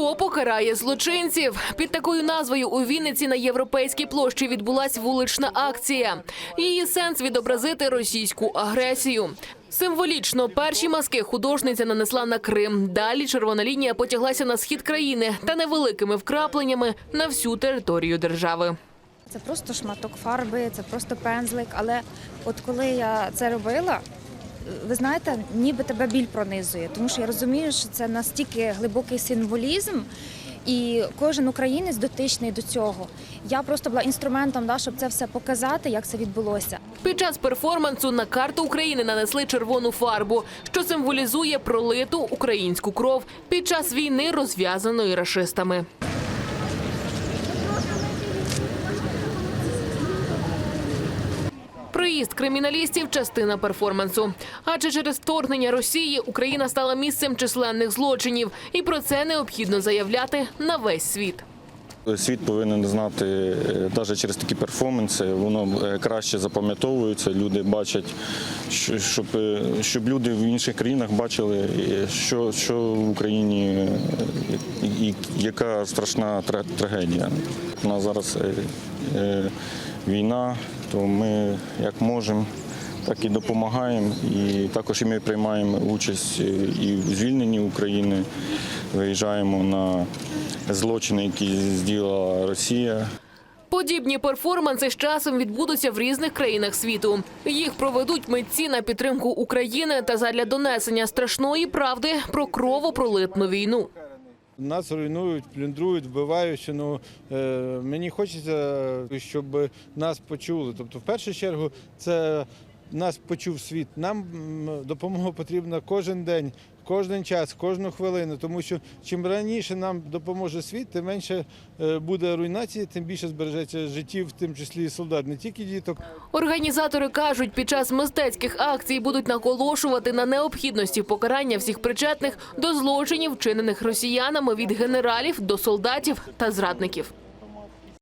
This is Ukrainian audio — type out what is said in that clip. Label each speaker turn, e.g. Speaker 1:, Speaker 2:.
Speaker 1: Хто покарає злочинців? Під такою назвою у Вінниці на європейській площі відбулась вулична акція. Її сенс відобразити російську агресію. Символічно перші маски художниця нанесла на Крим. Далі червона лінія потяглася на схід країни та невеликими вкрапленнями на всю територію держави.
Speaker 2: Це просто шматок фарби, це просто пензлик. Але от коли я це робила, ви знаєте, ніби тебе біль пронизує, тому що я розумію, що це настільки глибокий символізм, і кожен українець дотичний до цього. Я просто була інструментом, да, щоб це все показати, як це відбулося.
Speaker 1: Під час перформансу на карту України нанесли червону фарбу, що символізує пролиту українську кров під час війни, розв'язаної рашистами. Приїзд криміналістів частина перформансу. Адже через вторгнення Росії Україна стала місцем численних злочинів, і про це необхідно заявляти на весь світ.
Speaker 3: Світ повинен знати, навіть через такі перформанси, воно е, краще запам'ятовується. Люди бачать, щоб, е, щоб люди в інших країнах бачили, е, що, що в Україні, е, і- яка страшна трагедія. У нас зараз е, е, війна, то ми як можемо. Так і допомагаємо, і також і ми приймаємо участь е, і в звільненні України. Виїжджаємо на злочини, які зділа Росія.
Speaker 1: Подібні перформанси з часом відбудуться в різних країнах світу. Їх проведуть митці на підтримку України та задля донесення страшної правди про кровопролитну війну.
Speaker 4: Нас руйнують, плюндрують, вбивають. Ну е, мені хочеться, щоб нас почули. Тобто, в першу чергу, це нас почув світ. Нам допомога потрібна кожен день, кожен час, кожну хвилину. Тому що чим раніше нам допоможе світ, тим менше е, буде руйнації, тим більше збережеться життів, в тим числі і солдат, не тільки діток.
Speaker 1: Організатори кажуть, під час мистецьких акцій будуть наголошувати на необхідності покарання всіх причетних до злочинів, вчинених росіянами від генералів до солдатів та зрадників.